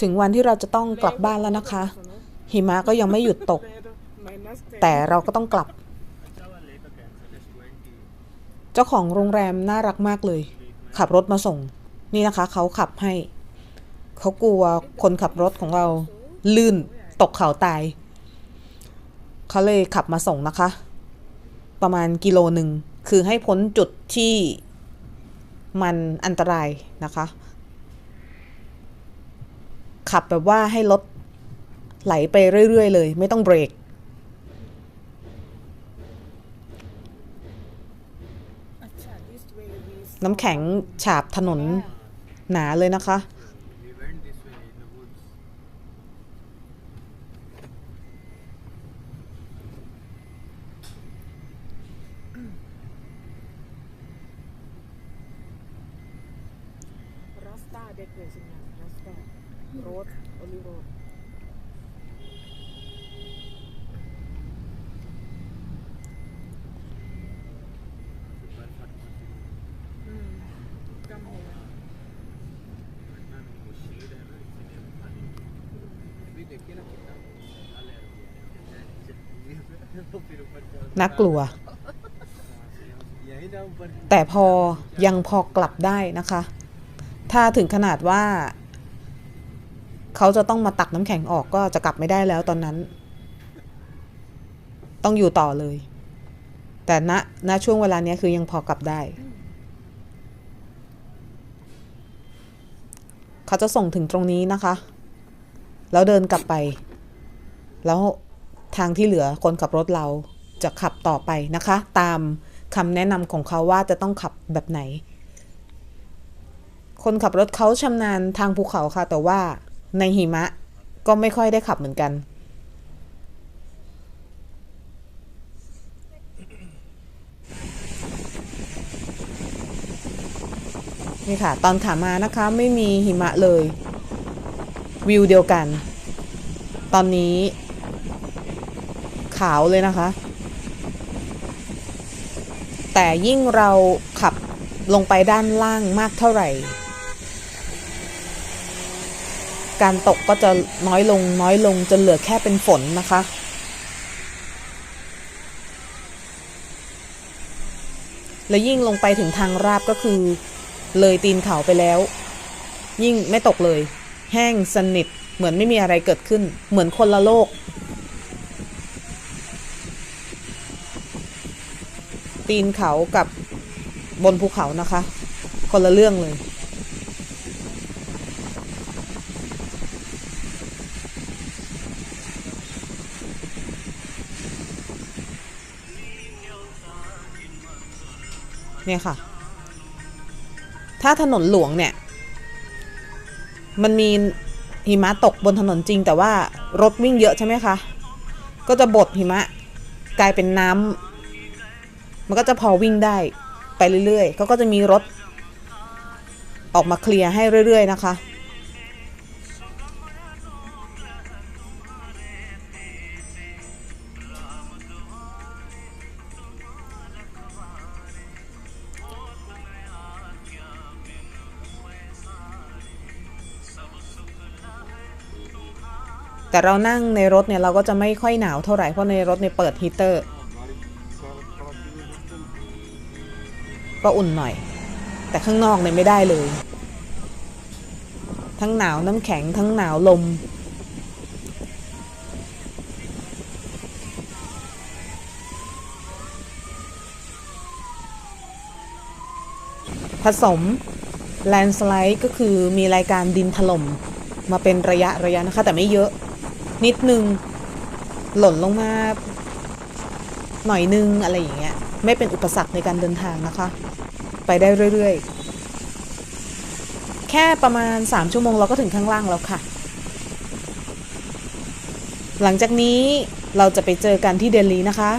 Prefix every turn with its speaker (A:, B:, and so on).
A: ถึงวันที่เราจะต้องกลับบ้านแล้วนะคะ หิมะก็ยังไม่หยุดตก แต่เราก็ต้องกลับ เจ้าของโรงแรมน่ารักมากเลย ขับรถมาส่ง นี่นะคะ เขาขับให้ เขากลัวคนขับรถของเรา ลื่นตกเขาตาย เขาเลยขับมาส่งนะคะ ประมาณกิโลหนึ่ง คือให้พ้นจุดที่มันอันตรายนะคะ ขับแบบว่าให้รถไหลไปเรื่อยๆเลย ไม่ต้องเบรก น้ำแข็งฉาบถนนหนาเลยนะคะ
B: We went this way in the woods.
C: Rasta declaration. Rasta. โร
B: สโอลิโอจำหัว
A: น่ากลัว แต่พอยังพอกลับได้นะคะ ถ้าถึงขนาดว่า เขาจะต้องมาตักน้ำแข็งออกก็จะกลับไม่ได้แล้วตอนนั้น ต้องอยู่ต่อเลย แต่ณณช่วงเวลานี้คือยังพอกลับได้ เขาจะส่งถึงตรงนี้นะคะ แล้วเดินกลับไป แล้วทางที่เหลือคนขับรถเราจะขับต่อไปนะคะ ตามคำแนะนำของเขาว่าจะต้องขับแบบไหน คนขับรถเขาชำนาญทางภูเขาค่ะ แต่ว่า ในหิมะก็ไม่ค่อยได้ขับเหมือนกัน นี่ค่ะ ตอนขามานะคะไม่มีหิมะเลย วิวเดียวกัน ตอนนี้ ขาวเลยนะคะ แต่ยิ่งเราขับลงไปด้านล่างมากเท่าไหร่ การตกก็จะน้อยลงน้อยลงจนเหลือแค่เป็นฝนนะคะและยิ่งลงไปถึงทางราบก็คือ เลยตีนเขาไปแล้ว ยิ่งไม่ตกเลย แห้งสนิทเหมือนไม่มีอะไรเกิดขึ้น เหมือนคนละโลก ตีนเขากับบนภูเขานะคะ คนละเรื่องเลย เนี่ยค่ะ ถ้าถนนหลวงเนี่ย มันมีหิมะตกบนถนนจริง แต่ว่ารถวิ่งเยอะใช่ไหมคะ ก็จะบดหิมะกลายเป็นน้ำมันก็จะพอวิ่งได้ไปเรื่อยๆเขาก็จะมีรถ ออกมาเคลียร์ให้เรื่อย ๆ นะคะ แต่เรานั่งในรถเนี่ยเราก็จะไม่ค่อยหนาวเท่าไหร่เพราะในรถเนี่ยเปิดฮีเตอร์ ก็อุ่นหน่อย แต่ข้างนอกเนี่ยไม่ได้เลย ทั้งหนาวน้ำแข็งทั้งหนาวลมผสมแลนสไลด์ก็คือมีรายการดินถล่มมาเป็นระยะระยะนะคะ แต่ไม่เยอะ นิดนึง หล่นลงมาหน่อยนึงอะไรอย่างเงี้ย ไม่เป็นอุปสรรคในการเดินทางนะคะ ไปได้เรื่อยๆ แค่ประมาณ 3 ชั่วโมงเราก็ถึงข้างล่างแล้วค่ะ หลังจากนี้เราจะไปเจอกันที่เดลีนะคะ